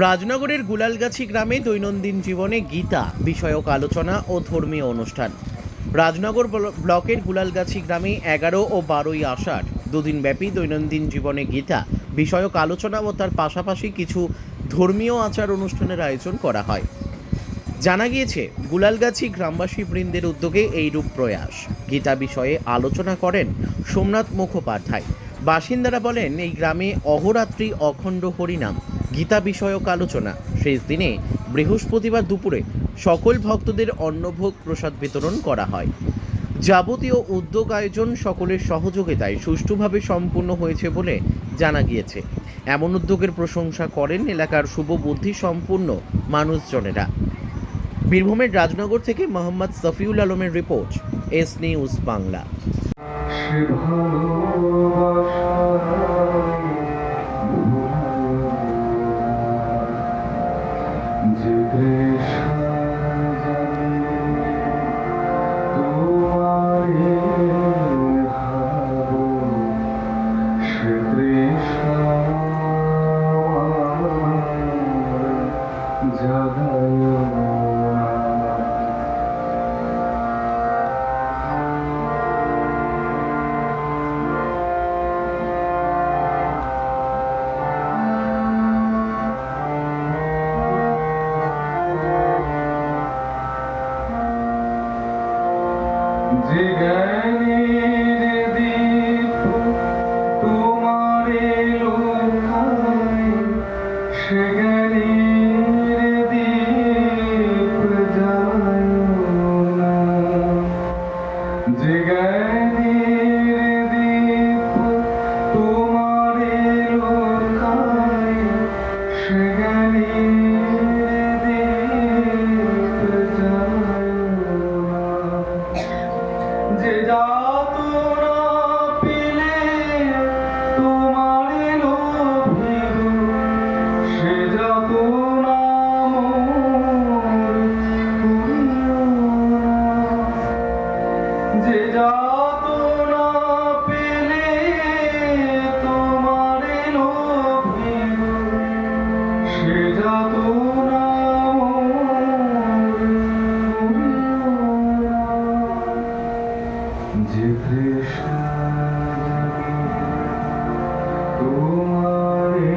রাজনগরের গুলালগাছি গ্রামে দৈনন্দিন জীবনে গীতা, বিষয়ক আলোচনা ও ধর্মীয় অনুষ্ঠান। রাজনগর ব্ল- ব্লকের গুলালগাছি গ্রামে এগারো ও বারোই আষাঢ় দুদিন ব্যাপী দৈনন্দিন জীবনে গীতা, বিষয়ক আলোচনা ও তার পাশাপাশি কিছু ধর্মীয় আচার অনুষ্ঠানের আয়োজন করা হয়। জানা গিয়েছে, গুলালগাছি গ্রামবাসী বৃন্দের উদ্যোগে এই রূপ প্রয়াস। গীতা বিষয়ে আলোচনা করেন সোমনাথ মুখোপাধ্যায়। বাসিন্দারা বলেন, এই গ্রামে অহরাত্রি অখণ্ড হরিনাম গীতা বিষয়ক আলোচনা। শেষ দিনে বৃহস্পতিবার দুপুরে সকল ভক্তদের অন্নভোগ প্রসাদ বিতরণ করা হয়। যাবতীয় উদ্যোগ আয়োজন সকলের সহযোগিতায় সুষ্ঠুভাবে সম্পূর্ণ হয়েছে বলে জানা গিয়েছে। এমন উদ্যোগের প্রশংসা করেন এলাকার শুভবুদ্ধি সম্পূর্ণ মানুষজনেরা। বীরভূমের রাজনগর থেকে মোহাম্মদ সফিউল আলমের রিপোর্ট, এস নিউজ বাংলা। যে যাতনা পেলে তোমার সে করিও না। যে তৃষ্ণা তোমারে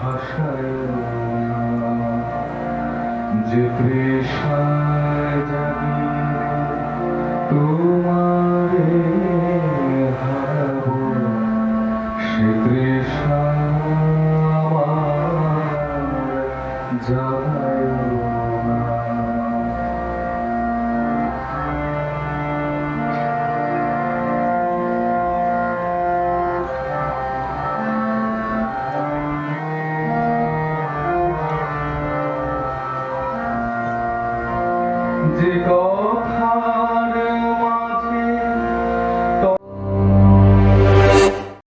ভাষায়। যে তৃষায় জানি তোমারে হারাবো সে তৃষা আমার জাগায় যে